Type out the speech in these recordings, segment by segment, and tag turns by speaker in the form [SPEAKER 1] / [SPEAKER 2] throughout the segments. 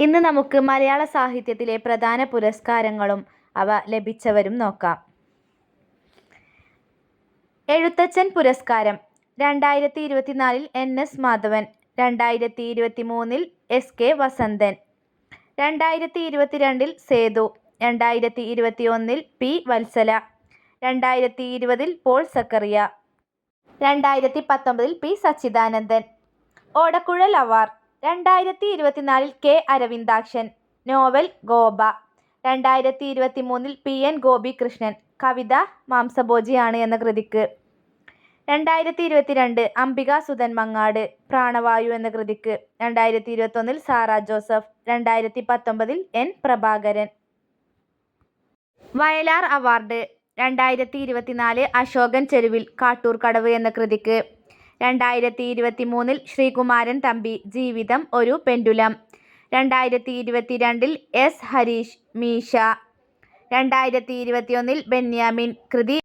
[SPEAKER 1] ഇന്ന് നമുക്ക് മലയാള സാഹിത്യത്തിലെ പ്രധാന പുരസ്കാരങ്ങളും അവ ലഭിച്ചവരും നോക്കാം. എഴുത്തച്ഛൻ പുരസ്കാരം രണ്ടായിരത്തി ഇരുപത്തിനാലിൽ എൻ. എസ്. മാധവൻ രണ്ടായിരത്തി ഇരുപത്തിമൂന്നിൽ എസ്. കെ. വസന്തൻ രണ്ടായിരത്തി ഇരുപത്തിരണ്ടിൽ സേതു രണ്ടായിരത്തി ഇരുപത്തിയൊന്നിൽ പി. വത്സല രണ്ടായിരത്തി ഇരുപതിൽ പോൾ സക്കറിയ രണ്ടായിരത്തി പത്തൊമ്പതിൽ പി. സച്ചിദാനന്ദൻ ഓടക്കുഴൽ അവാർഡ് രണ്ടായിരത്തി ഇരുപത്തിനാലിൽ കെ. അരവിന്ദാക്ഷൻ നോവൽ ഗോപ രണ്ടായിരത്തി ഇരുപത്തി മൂന്നിൽ പി. എൻ. ഗോപികൃഷ്ണൻ കവിത മാംസഭോജിയാണ് എന്ന കൃതിക്ക് രണ്ടായിരത്തി ഇരുപത്തിരണ്ട് അംബികാസുധൻ മങ്ങാട് പ്രാണവായു എന്ന കൃതിക്ക് രണ്ടായിരത്തി ഇരുപത്തൊന്നിൽ സാറ ജോസഫ് രണ്ടായിരത്തി പത്തൊമ്പതിൽ എൻ. പ്രഭാകരൻ വയലാർ അവാർഡ് രണ്ടായിരത്തി ഇരുപത്തിനാല് അശോകൻ ചെരുവിൽ കാട്ടൂർ കടവ് എന്ന കൃതിക്ക് രണ്ടായിരത്തി ഇരുപത്തി മൂന്നിൽ ശ്രീകുമാരൻ തമ്പി ജീവിതം ഒരു പെൻഡുലം രണ്ടായിരത്തി ഇരുപത്തിരണ്ടിൽ എസ്. ഹരീഷ് മീഷ രണ്ടായിരത്തി ഇരുപത്തിയൊന്നിൽ ബെന്യാമിൻ കൃതി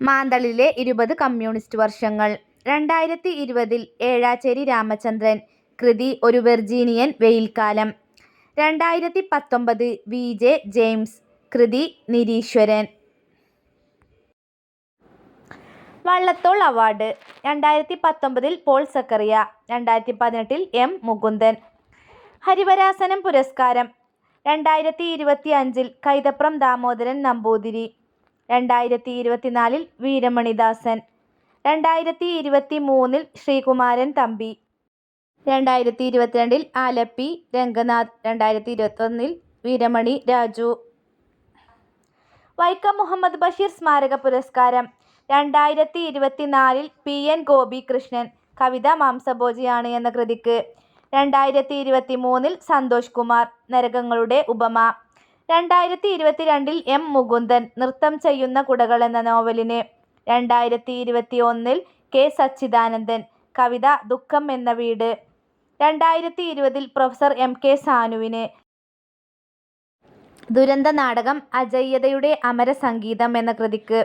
[SPEAKER 1] മാന്തളിലെ ഇരുപത് കമ്മ്യൂണിസ്റ്റ് വർഷങ്ങൾ രണ്ടായിരത്തി ഇരുപതിൽ ഏഴാച്ചേരി രാമചന്ദ്രൻ കൃതി ഒരു വെർജീനിയൻ വെയിൽക്കാലം രണ്ടായിരത്തി പത്തൊമ്പത് വി. ജെ. ജെയിംസ് കൃതി നിരീശ്വരൻ വള്ളത്തോൾ അവാർഡ്. രണ്ടായിരത്തി പത്തൊമ്പതിൽ പോൾ സക്കറിയ. രണ്ടായിരത്തി പതിനെട്ടിൽ എം. മുകുന്ദൻ. ഹരിവരാസനം പുരസ്കാരം. രണ്ടായിരത്തി ഇരുപത്തി അഞ്ചിൽ കൈതപ്രം ദാമോദരൻ നമ്പൂതിരി. രണ്ടായിരത്തി ഇരുപത്തിനാലിൽ വീരമണിദാസൻ. രണ്ടായിരത്തി ഇരുപത്തി മൂന്നിൽ ശ്രീകുമാരൻ തമ്പി. രണ്ടായിരത്തി ഇരുപത്തിരണ്ടിൽ ആലപ്പി രംഗനാഥ്. രണ്ടായിരത്തി ഇരുപത്തൊന്നിൽ വീരമണി രാജു. വൈക്കം മുഹമ്മദ് ബഷീർ സ്മാരക പുരസ്കാരം. രണ്ടായിരത്തി ഇരുപത്തിനാലിൽ പി. എൻ. ഗോപികൃഷ്ണൻ കവിത മാംസഭോജിയാണ് എന്ന കൃതിക്ക് രണ്ടായിരത്തി ഇരുപത്തിമൂന്നിൽ സന്തോഷ് കുമാർ നരകങ്ങളുടെ ഉപമ രണ്ടായിരത്തി ഇരുപത്തിരണ്ടിൽ എം. മുകുന്ദൻ നൃത്തം ചെയ്യുന്ന കുടകൾ എന്ന നോവലിന് രണ്ടായിരത്തി ഇരുപത്തി ഒന്നിൽ കെ. സച്ചിദാനന്ദൻ കവിത ദുഃഖം എന്ന വീട് രണ്ടായിരത്തി ഇരുപതിൽ പ്രൊഫസർ എം. കെ. സാനുവിന് ദുരന്ത നാടകം അജയ്യതയുടെ അമരസംഗീതം എന്ന കൃതിക്ക്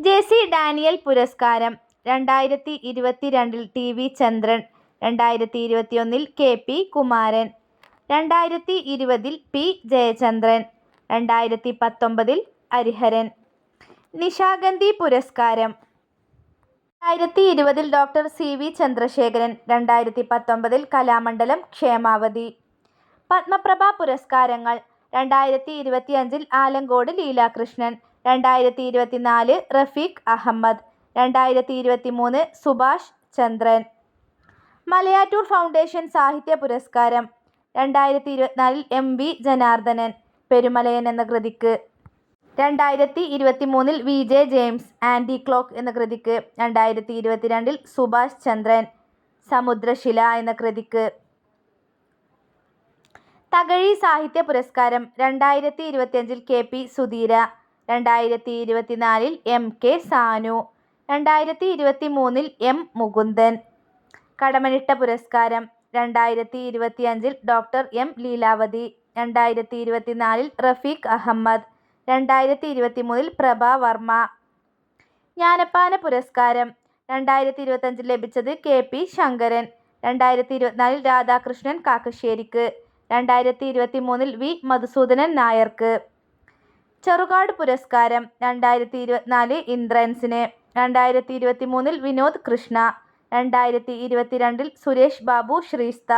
[SPEAKER 1] ജെ. സി. ഡാനിയൽ പുരസ്കാരം രണ്ടായിരത്തി ഇരുപത്തിരണ്ടിൽ ടി. വി. ചന്ദ്രൻ രണ്ടായിരത്തി ഇരുപത്തിയൊന്നിൽ കെ. പി. കുമാരൻ രണ്ടായിരത്തി ഇരുപതിൽ പി. ജയചന്ദ്രൻ രണ്ടായിരത്തി പത്തൊമ്പതിൽ ഹരിഹരൻ നിശാഗന്ധി പുരസ്കാരം രണ്ടായിരത്തി ഇരുപതിൽ ഡോക്ടർ സി. വി. ചന്ദ്രശേഖരൻ രണ്ടായിരത്തി പത്തൊമ്പതിൽ കലാമണ്ഡലം ക്ഷേമാവതി പത്മപ്രഭ പുരസ്കാരങ്ങൾ രണ്ടായിരത്തി ഇരുപത്തിയഞ്ചിൽ ആലങ്കോട് ലീലാകൃഷ്ണൻ രണ്ടായിരത്തി ഇരുപത്തിനാല് റഫീഖ് അഹമ്മദ് രണ്ടായിരത്തി ഇരുപത്തി മൂന്ന് സുഭാഷ് ചന്ദ്രൻ മലയാറ്റൂർ ഫൗണ്ടേഷൻ സാഹിത്യ പുരസ്കാരം രണ്ടായിരത്തി ഇരുപത്തിനാലിൽ എം. വി. ജനാർദ്ദനൻ പെരുമലയൻ എന്ന കൃതിക്ക് രണ്ടായിരത്തി ഇരുപത്തി മൂന്നിൽ V. J. James anti clock എന്ന കൃതിക്ക് രണ്ടായിരത്തി ഇരുപത്തിരണ്ടിൽ സുഭാഷ് ചന്ദ്രൻ സമുദ്രശില എന്ന കൃതിക്ക് തകഴി സാഹിത്യ പുരസ്കാരം രണ്ടായിരത്തി ഇരുപത്തിയഞ്ചിൽ കെ. പി. സുധീര രണ്ടായിരത്തി ഇരുപത്തിനാലിൽ എം. കെ. സാനു രണ്ടായിരത്തി ഇരുപത്തി മൂന്നിൽ എം. മുകുന്ദൻ കടമനിട്ട പുരസ്കാരം രണ്ടായിരത്തി ഇരുപത്തിയഞ്ചിൽ ഡോക്ടർ എം. ലീലാവതി രണ്ടായിരത്തി ഇരുപത്തിനാലിൽ റഫീഖ് അഹമ്മദ് രണ്ടായിരത്തി ഇരുപത്തിമൂന്നിൽ പ്രഭ വർമ്മ ജ്ഞാനപ്പാന പുരസ്കാരം രണ്ടായിരത്തി ഇരുപത്തഞ്ചിൽ ലഭിച്ചത് കെ. പി. ശങ്കരൻ രണ്ടായിരത്തി ഇരുപത്തിനാലിൽ രാധാകൃഷ്ണൻ കാക്കശ്ശേരിക്ക് രണ്ടായിരത്തി ഇരുപത്തി മൂന്നിൽ വി. മധുസൂദനൻ നായർക്ക് ചെറുകാട് പുരസ്കാരം രണ്ടായിരത്തി ഇരുപത്തിനാല് ഇന്ദ്രൻസിന് രണ്ടായിരത്തി ഇരുപത്തിമൂന്നിൽ വിനോദ് കൃഷ്ണ രണ്ടായിരത്തി ഇരുപത്തിരണ്ടിൽ സുരേഷ് ബാബു ശ്രീസ്ത